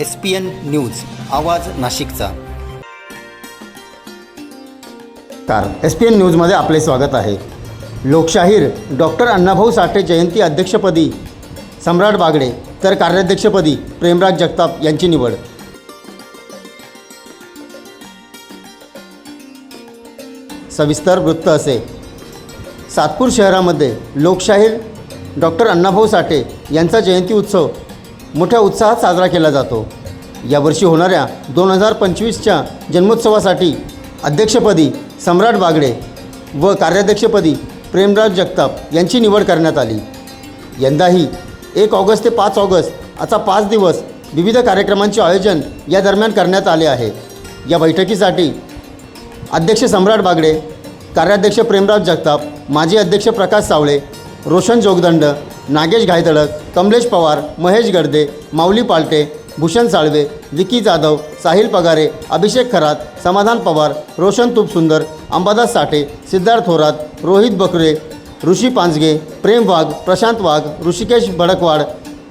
S P N news आवाज नाशिकचा. Car S P N न्यूजमध्ये आपले स्वागत आहे. लोकशाहीर डॉक्टर अण्णाभाऊ साठे जयंती अध्यक्षपदी सम्राट बागडे तर कार्याध्यक्षपदी प्रेमराज जगताप यांची निवड. सविस्तर वृत्त असे. सातपूर शहरामध्ये लोकशाहीर डॉक्टर अण्णाभाऊ साठे यांचा जयंती उत्सव मोठ्या उत्साहात साजरा केला जातो. यावर्षी होणाऱ्या दोन हजार पंचवीसच्या जन्मोत्सवासाठी अध्यक्षपदी सम्राट बागडे व कार्याध्यक्षपदी प्रेमराज जगताप यांची निवड करण्यात आली. यंदाही एक ऑगस्ट ते पाच ऑगस्ट असा पाच दिवस विविध कार्यक्रमांचे आयोजन या दरम्यान करण्यात आले आहे. या बैठकीसाठी अध्यक्ष सम्राट बागडे कार्याध्यक्ष प्रेमराज जगताप माजी अध्यक्ष प्रकाश सावळे रोशन जोगदंड नागेश घायतळक कमलेश पवार महेश गडदे माऊली पालटे भूषण साळवे विकी जाधव साहिल पगारे अभिषेक खरात समाधान पवार रोशन तुपसुंदर अंबादास साठे सिद्धार्थ थोरात रोहित बकरे ऋषी पांजगे प्रेम वाघ प्रशांत वाघ ऋषिकेश भडकवाड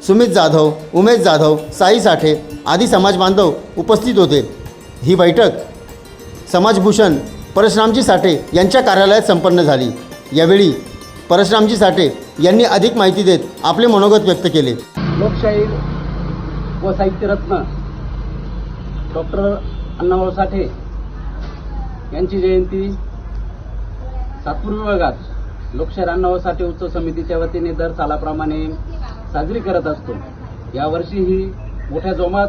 सुमित जाधव उमेश जाधव साई साठे आदी समाज बांधव उपस्थित होते. ही बैठक समाजभूषण परशुरामजी साठे यांच्या कार्यालयात संपन्न झाली. यावेळी परशुरामजी साठे यांनी अधिक माहिती देत आपले मनोगत व्यक्त केले. लोकशाहीर व साहित्यरत्न डॉक्टर अण्णाभाऊ साठे यांची जयंती सातपूर विभागात लोकशाहीर अण्णाभाऊ साठे उत्सव समितीच्या वतीने दर सालाप्रमाणे साजरी करत असतो. यावर्षीही मोठ्या जोमात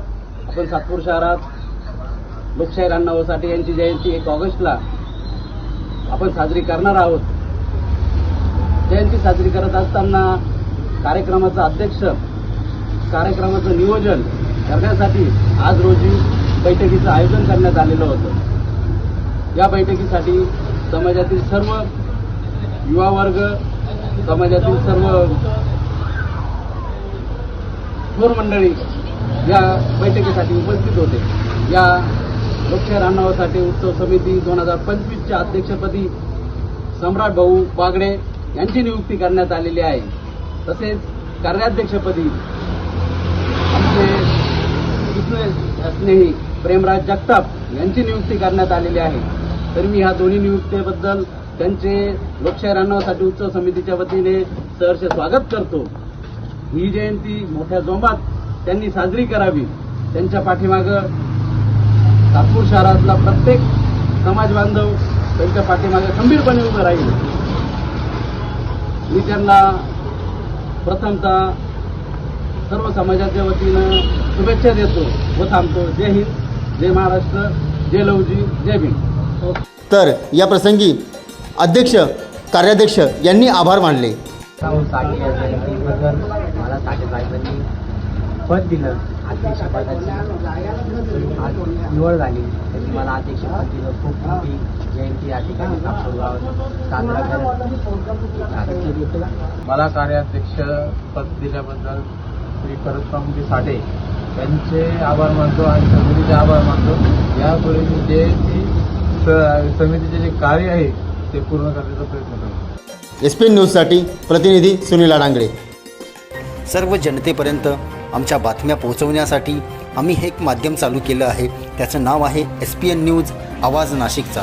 आपण सातपूर शहरात लोकशाहीर अण्णाभाऊ साठे यांची जयंती एक ऑगस्टला आपण साजरी करणार आहोत. जयंती साजरी करत असताना कार्यक्रमाचं अध्यक्ष कार्यक्रमाचं नियोजन करण्यासाठी आज रोजी बैठकीचं आयोजन करण्यात आलेलं होतं. या बैठकीसाठी समाजातील सर्व युवा वर्ग समाजातील सर्व थोर मंडळी या बैठकीसाठी उपस्थित होते. या मुख्य अण्णाभाऊसाठी उत्सव समिती दोन हजार पंचवीसच्या अध्यक्षपदी सम्राट भाऊ बागडे यांची नियुक्ती करण्यात आलेली आहे. तसेच कार्याध्यक्षपदी आमचे कृष्ण स्नेही प्रेमराज जगताप यांची नियुक्ती करण्यात आलेली आहे. तर मी ह्या दोन्ही नियुक्तीबद्दल त्यांचे लोकशाहीर अण्णासाठी उत्सव समितीच्या वतीने सहर्ष स्वागत करतो. ही जयंती मोठ्या जोमात त्यांनी साजरी करावी. त्यांच्या पाठीमागं नागपूर शहरातला प्रत्येक समाज बांधव त्यांच्या पाठीमागे खंबीरपणे उभं राहील. मी त्यांना प्रथमतः सर्व समाजाच्या वतीनं शुभेच्छा देतो व थांबतो जय हिंद जय महाराष्ट्र जय लवजी जय भीम. तर या प्रसंगी अध्यक्ष कार्याध्यक्ष यांनी आभार मानले. मला पद दिलं अध्यक्षपदाची. निवड झाली त्यांनी मला अध्यक्षपद दिलं. खूप मोठी ठिकाणी मला कार्याध्यक्ष पद दिल्याबद्दल श्री परशुरामजी साठे यांचे आभार मानतो आणि समितीचे आभार मानतो. यापुढे मी जे ती स- समितीचे जे कार्य आहे ते पूर्ण करण्याचा प्रयत्न करतो एस पी एन न्यूजसाठी प्रतिनिधी सुनील डांगरे सर्व जनतेपर्यंत आमच्या बातम्या पोहोचवण्यासाठी आम्ही हे एक माध्यम चालू केलं आहे. त्याचं नाव आहे एस पी एन न्यूज आवाज नाशिकचा.